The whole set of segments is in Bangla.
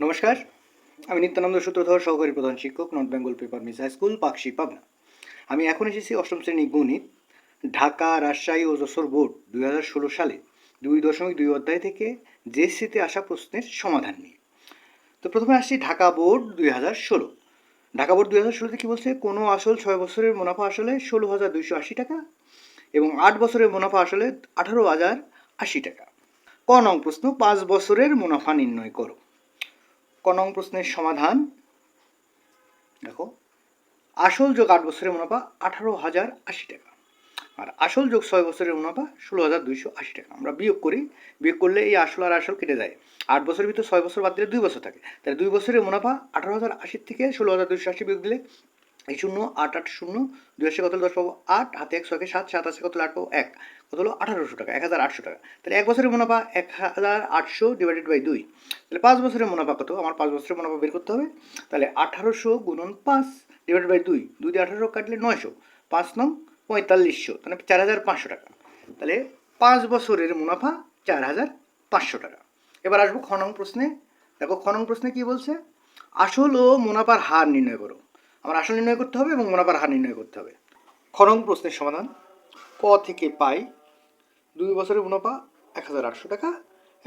নমস্কার। আমি নিত্যানন্দ সূত্রধর, সহকারী প্রধান শিক্ষক, north Bengal paper mills high school, Paksey Pabna. আমি এখন এসেছি অষ্টম শ্রেণি গণিত, ঢাকা রাজশাহী ও যশোর বোর্ড দুই হাজার ষোলো সালে দুই দশমিক দুই অধ্যায় থেকে জেএসসিতে আসা প্রশ্নের সমাধান নিয়ে। তো প্রথমে আসছি ঢাকা বোর্ড দুই হাজার ষোলো। ঢাকা বোর্ড দুই হাজার ষোলোতে কী বলছে? কোনো আসল ছয় বছরের মুনাফা আসলে ষোলো হাজার দুইশো আশি টাকা এবং আট বছরের মুনাফা আসলে আঠারো হাজার আশি টাকা। ক নং প্রশ্ন, পাঁচ বছরের মুনাফা নির্ণয় করো। ক নং প্রশ্নের সমাধান। দেখো, আসল যোগ আট বছরের মুনাফা আঠারো হাজার আশি টাকা। আর আসল যোগ ছয় বছরের মুনাফা ষোলো হাজার দুইশো আশি টাকা। আমরা বিয়োগ করি, বিয়োগ করলে এই আসল আর আসল কেটে যায়। আট বছরের ভিতরে ছয় বছর বাদ দিলে দুই বছর থাকে। তাহলে দুই বছরের মুনাফা আঠারো হাজার আশির থেকে ষোলো হাজার দুইশো আশি বিয়োগ দিলে এই শূন্য আট আট শূন্য, দুই আসে কত দশ পাবো আট, হাতে এক, ছয়কে সাত সাত আসে কত আট পাবো এক। কত হলো? আঠারোশো টাকা, এক হাজার আটশো টাকা। তাহলে এক বছরের মুনাফা এক হাজার আটশো ডিভাইডেড বাই দুই। তাহলে পাঁচ বছরের মুনাফা কত? আমার পাঁচ বছরের মুনাফা বের করতে হবে। তাহলে আঠারোশো গুণন পাঁচ ডিভাইডেড বাই দুই। দুই দিয়ে আঠারো কাটলে নয়শো। পাঁচ নং পঁয়তাল্লিশশো। তাহলে চার হাজার পাঁচশো টাকা। তাহলে পাঁচ বছরের মুনাফা চার হাজার পাঁচশো টাকা। এবার আসব খ নং প্রশ্নে। দেখো খ নং প্রশ্নে কী বলছে? আসল ও মুনাফার হার নির্ণয় করো। আমার আসল নির্ণয় করতে হবে এবং মুনাফার হার নির্ণয় করতে হবে। খ নং প্রশ্নের সমাধান। ক থেকে পাই, দুই বছরের মুনাফা এক হাজার আটশো টাকা,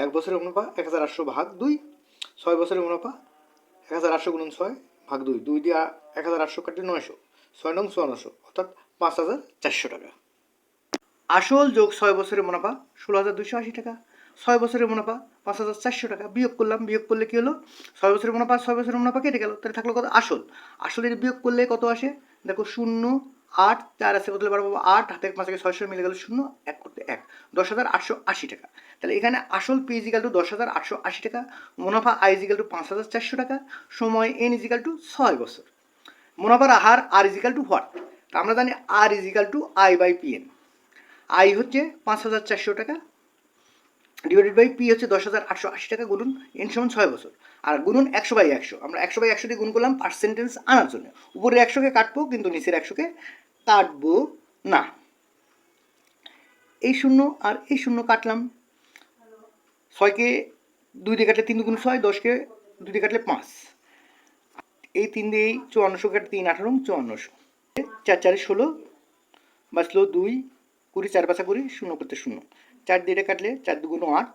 এক বছরের মুনাফা এক হাজার আটশো ভাগ দুই, ছয় বছরের মুনাফা এক হাজার আটশো গুণন ছয় ভাগ দুই দুই দিয়ে এক হাজার আটশো কাটলে নয়শো, ছয় নং চুয়ান্নশো, অর্থাৎ পাঁচ হাজার চারশো টাকা। আসল যোগ ছয় বছরের মুনাফা ষোলো হাজার দুশো আশি টাকা ছয় বছরের মুনাফা, পাঁচ হাজার চারশো টাকা বিয়োগ করলাম, বিয়োগ করলে কী হলো? ছয় বছরের মুনাফা, ছয় বছরের মুনাফা কেটে গেল। তাহলে থাকল কত? আসল। আসলের বিয়োগ করলে কত আসে? দেখো, শূন্য, আট, চার আছে বদলে বারো আট হাতে পাঁচ থেকে ছয়শো মিলে গেল শূন্য, এক করতে এক। দশ হাজার আটশো আশি টাকা। তাহলে এখানে আসল পি ইজিক্যাল টু দশ হাজার আটশো আশি টাকা, মুনাফা আই টু পাঁচ হাজার চারশো টাকা, সময় এন ইজিক্যাল টু ছয় বছর। মুনাফার আহার আর ইজিক্যাল টু হোয়াট তা আমরা জানি R equal to I by P N I হচ্ছে পাঁচ হাজার চারশো টাকা ডিভাইডেড বাই পি হচ্ছে দশ হাজার আটশো আশি টাকা গুণন এন সমান ছয় বছর। আর গুণন একশো বাই একশো। আমরা একশো বাই একশো দিয়ে গুণ করলাম পার্সেন্টেজ আনার জন্য। উপরে একশোকে কাটবো, কিন্তু নিচের একশোকে কাটবো না। এই শূন্য আর এই শূন্য কাটলাম। ছয়কে দুই দিয়ে কাটলে তিন দুগুণ ছয় দশকে দুই দিয়ে কাটলে পাঁচ। এই তিন দিয়ে চুয়ান্নশো কাটলে তিন, আঠারো, চুয়ান্নশো। চার চারে ষোলো, বাঁচলো দুই, কুড়ি, চার পাঁচা কুড়ি, শূন্য করতে শূন্য। চার দিয়ে কাটলে চার দুগুণ আট।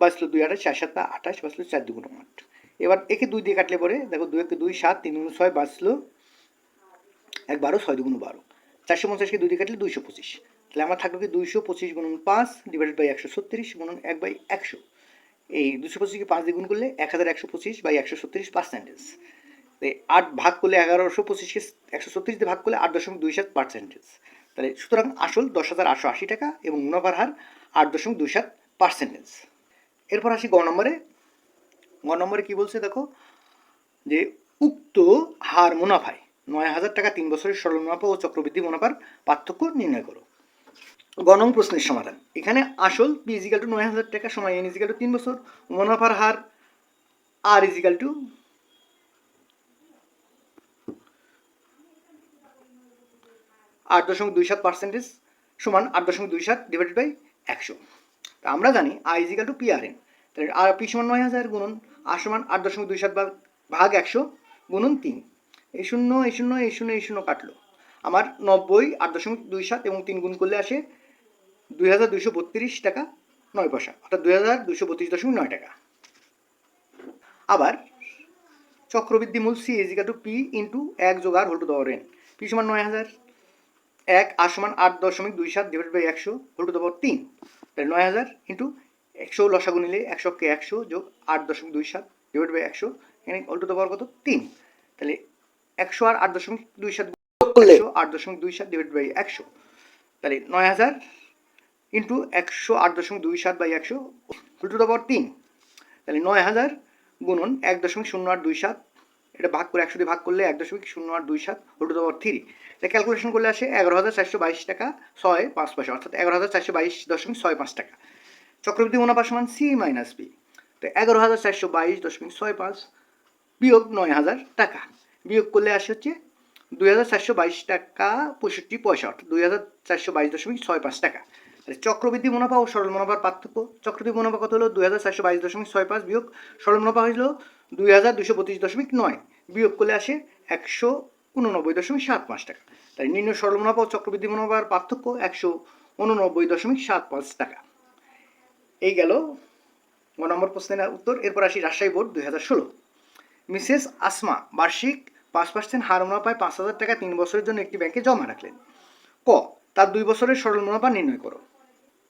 বাঁচলো দুই আঠাশ চার সাতটা আঠাশ বাঁচলো চার দুগুণ আট। এবার একে দুই দিয়ে কাটলে পরে, দেখো দুই একে দুই, সাত, তিন গুণ ছয় বাঁচলো এক বারো, ছয় দুগুণ বারো। চারশো পঞ্চাশকে দুই দিয়ে কাটলে দুইশো পঁচিশ। তাহলে আমার থাকল কি দুইশো পঁচিশ গুণন পাঁচ ডিভাইডেড বাই একশো ছত্রিশ গুণন এক বাই একশো। এই দুশো পঁচিশকে পাঁচ দিয়ে গুণ করলে এক হাজার একশো পঁচিশ বাই একশো ছত্রিশ পার্সেন্টেজ আট ভাগ করলে এগারোশো পঁচিশকে একশো ছত্রিশ দিয়ে ভাগ করলে আট দশমিক দুই সাত পার্সেন্টেজ তাহলে সুতরাং আসল দশ হাজার আটশো আশি টাকা এবং মুনাফার হার আট দশমিক দুই সাত পার্সেন্টেজ। এরপর আসি গ নম্বরে। গ নম্বরে কী বলছে দেখো? যে উক্ত হার মুনাফায় নয় হাজার টাকা তিন বছরের সরল মুনাফা ও চক্রবৃদ্ধি মুনাফার পার্থক্য নির্ণয় করো। গণং প্রশ্নের সমাধান। এখানে আসল পি ইজিক্যাল টু নয় হাজার টাকা সময় এন ইজিক্যাল টু তিন বছর, মুনাফার হার আর ইজিক্যাল টু আট দশমিক দুই সাত পার্সেন্টেজ সমান আট দশমিক দুই সাত ডিভাইডেড বাই একশো। তা আমরা জানি I equal to P R N তাহলে আর পি সমান নয় হাজার গুণন আর সমান আট দশমিক দুই সাত ভাগ ভাগ একশো গুণন তিন। এই শূন্য এই শূন্য এই শূন্য এই শূন্য কাটলো। আমার নব্বই আট দশমিক দুই সাত এবং তিন গুণ করলে আসে দুই হাজার দুইশো বত্রিশ টাকা নয় পয়সা, অর্থাৎ দুই হাজার দুইশো বত্রিশ দশমিক নয় টাকা। আবার চক্রবৃদ্ধি মূল C equal to P into এক যোগ R whole to the power N P সমান নয় হাজার। এক আর সমান আট দশমিক দুই সাত ডিভাইড বাই একশো হোল টু দেওয়ার তিন। তাহলে নয় হাজার ইন্টু একশো লসাগু নিলে একশোকে একশো যোগ আট দশমিক দুই সাত ডিভাইড বাই একশো এখানে হোল টু দেওয়ার কত? তিন। তাহলে একশো আর আট দশমিক দুই সাত করলে আট দশমিক দুই সাত ডিভাইড বাই একশো। তাহলে নয় হাজার ইন্টু একশো আট দশমিক দুই সাত বাই একশো হোল টু পাওয়ার তিন। তাহলে নয় হাজার গুণন এক দশমিক শূন্য আট দুই সাত এটা ভাগ করে একশো দিয়ে ভাগ করলে এক দশমিক শূন্য আট দুই সাত হোল টু দ্য থ্রি এটা ক্যালকুলেশন করলে আসে এগারো হাজার চারশো বাইশ টাকা ছয় পাঁচ পয়সা, অর্থাৎ এগারো হাজার চারশো বাইশ দশমিক ছয় পাঁচ টাকা। চক্রবৃদ্ধি মুনাফা সমান সি মাইনাস বি তো এগারো হাজার চারশো বাইশ দশমিক ছয় পাঁচ বিয়োগ নয় হাজার টাকা। বিয়োগ করলে আসে হচ্ছে দুই হাজার চারশো বাইশ টাকা পঁয়ষট্টি পয়সা, অর্থাৎ দুই হাজার চারশো বাইশ দশমিক ছয় পাঁচ টাকা। চক্রবৃদ্ধি মুনাফা ও সরল মুনাফার পার্থক্য। চক্রবৃদ্ধি মুনাফা কত হলো? দুই হাজার চারশো বাইশ দশমিক ছয় পাঁচ বিয়োগ সরল মুনাফা হয়েছিল দুই হাজার দুশো পঁচিশ দশমিক নয়। বিয়োগ করলে আসে একশো উননব্বই দশমিক সাত পাঁচ টাকা। তাই নিম্ন সরল মুনাফা ও চক্রবৃদ্ধি মুনাফার পার্থক্য একশো উননব্বই দশমিক সাত পাঁচ টাকা। এই গেল গ নম্বর প্রশ্নের উত্তর। এরপর আসি রাজশাহী বোর্ড দুই হাজার ষোলো। মিসেস আসমা বার্ষিক পাঁচ পার্সেন্ট হার মুনাফায় পাঁচ হাজার টাকা তিন বছরের জন্য একটি ব্যাংকে জমা রাখলেন। ক, তার দুই বছরের সরল মুনাফা নির্ণয় করো।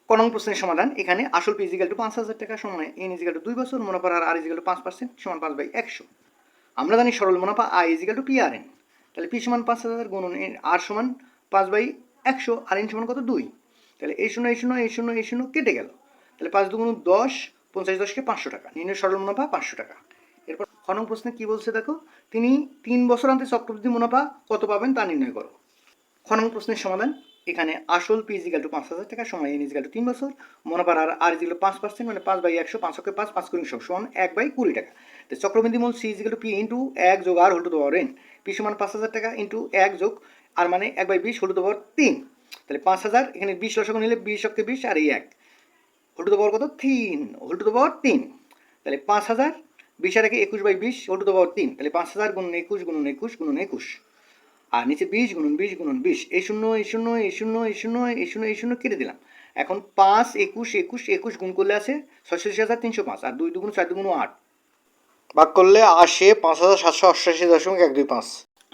ক প্রশ্নের সমাধান, এখানে আসল পি ইজিক্যাল টু পাঁচ হাজার টাকা সমান এন ইজিক্যাল টু দুই বছর মুনাফার আর আর ইজিক্যাল টু পাঁচ পার্সেন্ট সমান পাঁচ বাই একশো। আমরা জানি সরল মুনাফা I equal to P R N তাহলে পি সমান পাঁচ হাজার গুণন আর সমান পাঁচ বাই একশো আর এন সমান কত? দুই। তাহলে এই শূন্য এই শূন্য এই শূন্য এই শূন্য কেটে গেল। তাহলে পাঁচ দুগুণ দশ, পঞ্চাশ দশকে পাঁচশো টাকা। নির্ণয় সরল মুনাফা পাঁচশো টাকা। এরপর খ নং প্রশ্নে কী বলছে দেখো? তিনি তিন বছর অন্তে চক্রবৃদ্ধি মুনাফা কত পাবেন তা নির্ণয় করো। খ নং প্রশ্নের সমাধান। এখানে আসল পি ইজিক্যাল টু পাঁচ হাজার টাকা, সময় এন ইজিক্যাল টু তিন বছর। মনোবার আর আর ইজিক্যাল পাঁচ পার্সেন্ট মানে পাঁচ বাই একশো, পাঁচ অক্ষে পাঁচ পাঁচ কুড়ি সব, সমান এক বাই কুড়ি টাকা। তো চক্রবৃদ্ধি মূল C equal to P into এক যোগ R whole to power N P সমান পাঁচ হাজার টাকা ইন্টু এক যোগ আর মানে এক বাই বিশ হোল টু তিন। তাহলে পাঁচ হাজার, এখানে বিশ লসক নিলে বিশ অক্ষে বিশ আর এই এক। হোল টু কত? তিন। হোল টু তিন। তাহলে পাঁচ হাজার, বিশ আর একে একুশ বাই বিশ হোল টু তিন। তাহলে পাঁচ হাজার গুণ একুশ গুণ একুশ গুণন একুশ। আর নিচে বিশ গুণন বিশ গুণন বিশ। এই শূন্য এই শূন্য এই শূন্য এই শূন্য এই শূন্য এই শূন্য কেটে দিলাম। এখন পাঁচ একুশ একুশ একুশ গুণ করলে আছে ছয়ষট্টি হাজার তিনশো পাঁচ আর দুই দুগুণ চার দুগুণ আট। ভাগ করলে আসে পাঁচ হাজার সাতশো অষ্টাশি দশমিক এক দুই পাঁচ।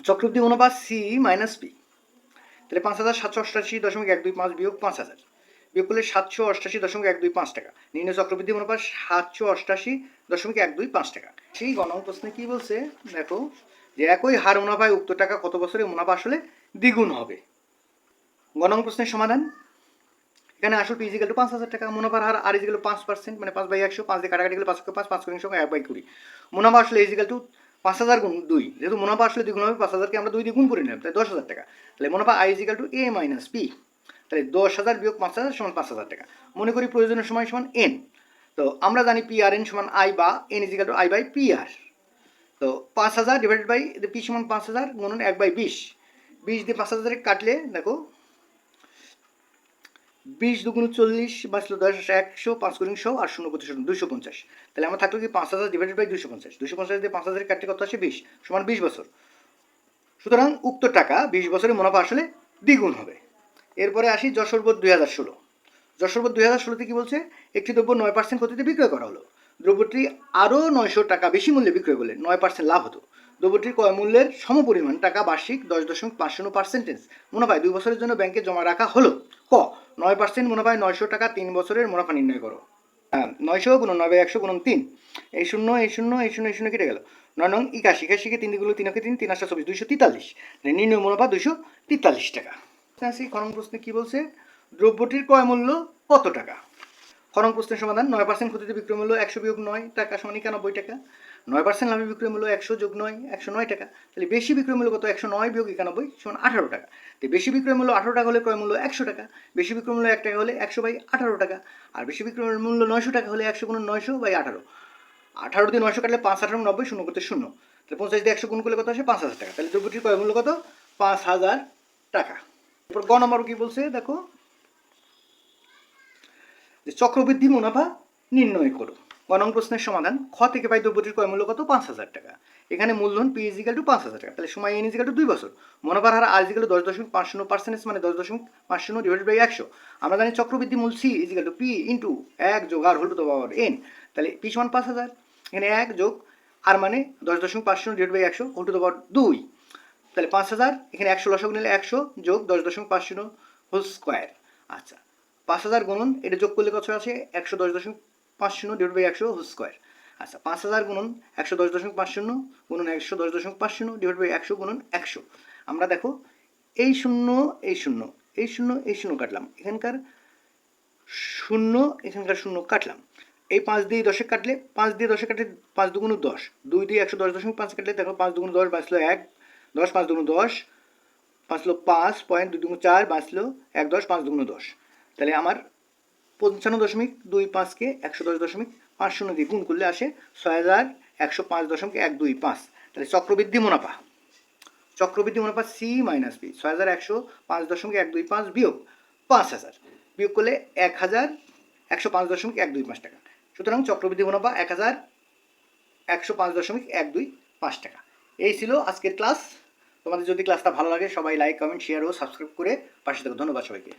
চক্রবৃদ্ধি অনুপাত সি মাইনাস পি তাহলে পাঁচ হাজার সাতশো অষ্টাশি দশমিক এক দুই পাঁচ বিয়োগ পাঁচ হাজার। বিয়োগ করলে সাতশো অষ্টাশি দশমিক এক দুই পাঁচ টাকা। নিম্ন চক্রবৃদ্ধি অনুপাত সাতশো অষ্টাশি দশমিক এক দুই পাঁচ টাকা। সেই গণং প্রশ্নে কী বলছে? দেখো যে একই হার মুনাফায় উক্ত টাকা কত বছরে মুনাফা আসলে দ্বিগুণ হবে? গণং প্রশ্নের সমাধান। এখানে আসল পি ইজিক্যাল টু পাঁচ হাজার টাকা, মুনাফার হার আর ইজিক্যাল টু পাঁচ পার্সেন্ট মানে পাঁচ বাই একশো, পাঁচ দিয়ে কাটাকাটি গেলে পাঁচ পাঁচ পাঁচ কুড়ি সঙ্গে এক বাই কুড়ি। মুনাফা আসলে ইজিক্যাল টু পাঁচ হাজার গুণ দুই। যেহেতু মুনাফা আসলে দ্বিগুণ হবে, পাঁচ হাজারকে আমরা দুই দিয়ে গুণ করে নিলাম তাই দশ হাজার টাকা। তাহলে মুনাফা I equal to A minus P তাহলে দশ হাজার বিয়োগ পাঁচ হাজার সমান পাঁচ হাজার টাকা। মনে করি প্রয়োজনের সময় সমান এন তো আমরা জানি পি আর এন সমান আই বা N equal to I by P R পাঁচ হাজার ডিভাইডেড বাই পি সমান পাঁচ হাজার গুণন এক বাই বিশ। বিশ দিয়ে পাঁচ হাজারে কাটলে, দেখো, বিশ দুগুণ চল্লিশ বাঁচলো দশ একশো, পাঁচ গুণ শো আর শূন্য প্রতিশত দুশো পঞ্চাশ। তাহলে আমার থাকল কি পাঁচ হাজার ডিভাইডেড বাই দুশো পঞ্চাশ। দুশো পঞ্চাশ দিয়ে পাঁচ হাজারের কাটতে কত আসে? বিশ, সমান বিশ বছর। সুতরাং উক্ত টাকা বিশ বছরের মুনাফা আসলে দ্বিগুণ হবে। এরপরে আসি যশোরবোধ দুই হাজার ষোলো। যশোরবোধ দুই হাজার ষোলোতে কী বলছে? একটি দ্রব্য নয় পার্সেন্ট ক্ষতিতে বিক্রয় করা হলো। দ্রব্যটি আরও নয়শো টাকা বেশি মূল্যে বিক্রয় করলে নয় পার্সেন্ট লাভ হতো। দ্রব্যটির ক্রয় মূল্যের সমপরিমাণ টাকা বার্ষিক দশ দশমিক পাঁচ শূন্য পার্সেন্টেজ মুনাফায় দুই বছরের জন্য ব্যাংকে জমা রাখা হলো। ক, নয় পার্সেন্ট মুনাফায় নয়শো টাকা তিন বছরের মুনাফা নির্ণয় করো। নয়শো গুণ নয় একশো গুণ তিন। এই শূন্য এই শূন্য এই শূন্য এই শূন্য কেটে গেল। নয় নং একাশি, একাশিকে তিন দিগুলো তিনকে তিন তিন আটটা চব্বিশ, দুইশো তেতাল্লিশ। নির্ণয় মুনাফা দুইশো তেতাল্লিশ টাকা। আসি খনন প্রশ্নে কী বলছে? দ্রব্যটির ক্রয় মূল্য কত টাকা? খনন প্রশ্নের সমাধান, নয় পার্সেন্ট ক্ষতিতে বিক্রয় মূল্য একশো বিয়োগ নয় টাকা সমান একানব্বই টাকা। নয় পার্সেন্ট লাভে বিক্রয় মূল্য একশো যোগ নয়, একশো নয় টাকা। তাহলে বেশি বিক্রয় মূল্য কত? একশো নয় বিয়োগ একানব্বই সমান আঠারো টাকা। তো বেশি বিক্রয় মূল্য আঠারো টাকা হলে ক্রয় মূল্য একশো টাকা, বেশি বিক্রয় মূল্য এক টাকা হলে একশো বাই আঠারো টাকা, আর বেশি বিক্রয় মূল্য নয়শো টাকা হলে একশো গুণ নয়শো বাই আঠারো। আঠারো দিয়ে নয়শো কাটলে পাঁচ আঠারো নব্বই, শূন্য করতে শূন্য। তাহলে পঞ্চাশ দিয়ে একশো গুণ করলে কত আসে? পাঁচ হাজার টাকা। তাহলে দ্রব্যটির ক্রয় মূল্য কত? পাঁচ হাজার টাকা। এরপর গ নম্বর কি বলছে? দেখো যে চক্রবৃদ্ধি মুনাফা নির্ণয় করো। গণং প্রশ্নের সমাধান, খ থেকে পাই দ্রব্যটির ক্রয় মূল্য কত? পাঁচ হাজার টাকা। এখানে মূলধন পি ইজিক্যাল টু পাঁচ হাজার টাকা। তাহলে সময় এন ইজিক্যাল টু দুই বছর। মুনাফার হার আর ইজিক্যাল দশ দশমিক পাঁচ শূন্য পার্সেন্টেজ মানে দশ দশমিক পাঁচ শূন্য ডিভাইডেড বাই একশো। আমরা জানি চক্রবৃদ্ধি মূল C equal to P into এক যোগ R whole to power N তাহলে পি সমান পাঁচ হাজার। এখানে এক যোগ আর মানে দশ দশমিক পাঁচ শূন্য ডিভাইড বাই একশো হল টু পাওয়ার দুই। তাহলে পাঁচ হাজার, এখানে একশো লসক নিলে একশো যোগ দশ দশমিক পাঁচ শূন্য হোল স্কোয়ার আচ্ছা। পাঁচ হাজার গুণন, এটা যোগ করলে কত আছে? একশো দশ দশমিক পাঁচ শূন্য ডিভাইড বাই একশো হোল স্কোয়ার আচ্ছা পাঁচ হাজার গুণন একশো দশ দশমিক পাঁচ শূন্য গুণন একশো দশ দশমিক পাঁচ শূন্য ডিভাইড বাই একশো গুণন একশো। আমরা দেখো, এই শূন্য এই শূন্য এই শূন্য এই শূন্য কাটলাম। এখানকার শূন্য এখানকার শূন্য কাটলাম। এই পাঁচ দিয়ে দশে কাটলে, পাঁচ দিয়ে দশে কাটলে পাঁচ দুগুণ দশ। দুই দিয়ে একশো দশ দশমিক পাঁচ কাটলে দেখো, পাঁচ দুগুণ দশ বাঁচলো এক, দশ পাঁচ দুগুণ দশ, বাঁচলো পাঁচ, পয়েন্ট দুই দুগুণ চার, বাঁচলো এক, দশ, পাঁচ দুগুণ দশ। তাহলে আমার পঞ্চান্ন দশমিক দুই পাঁচকে একশো দশ দশমিক পাঁচ শূন্য দিয়ে গুণ করলে আসে ছয় হাজার একশো পাঁচ দশমিক এক দুই পাঁচ। তাহলে চক্রবৃদ্ধি মুনাফা। চক্রবৃদ্ধি মুনাফা সি মাইনাস বি ছয় হাজার একশো পাঁচ দশমিক এক দুই পাঁচ বিয়োগ পাঁচ হাজার। বিয়োগ করলে এক হাজার একশো পাঁচ দশমিক এক দুই পাঁচ টাকা। সুতরাং চক্রবৃদ্ধি মুনাফা এক হাজার একশো পাঁচ দশমিক এক দুই পাঁচ টাকা। এই ছিল আজকের ক্লাস। তোমাদের যদি ক্লাসটা ভালো লাগে, সবাই লাইক কমেন্ট শেয়ার ও সাবস্ক্রাইব করে পাশে থাকো। ধন্যবাদ সবাইকে।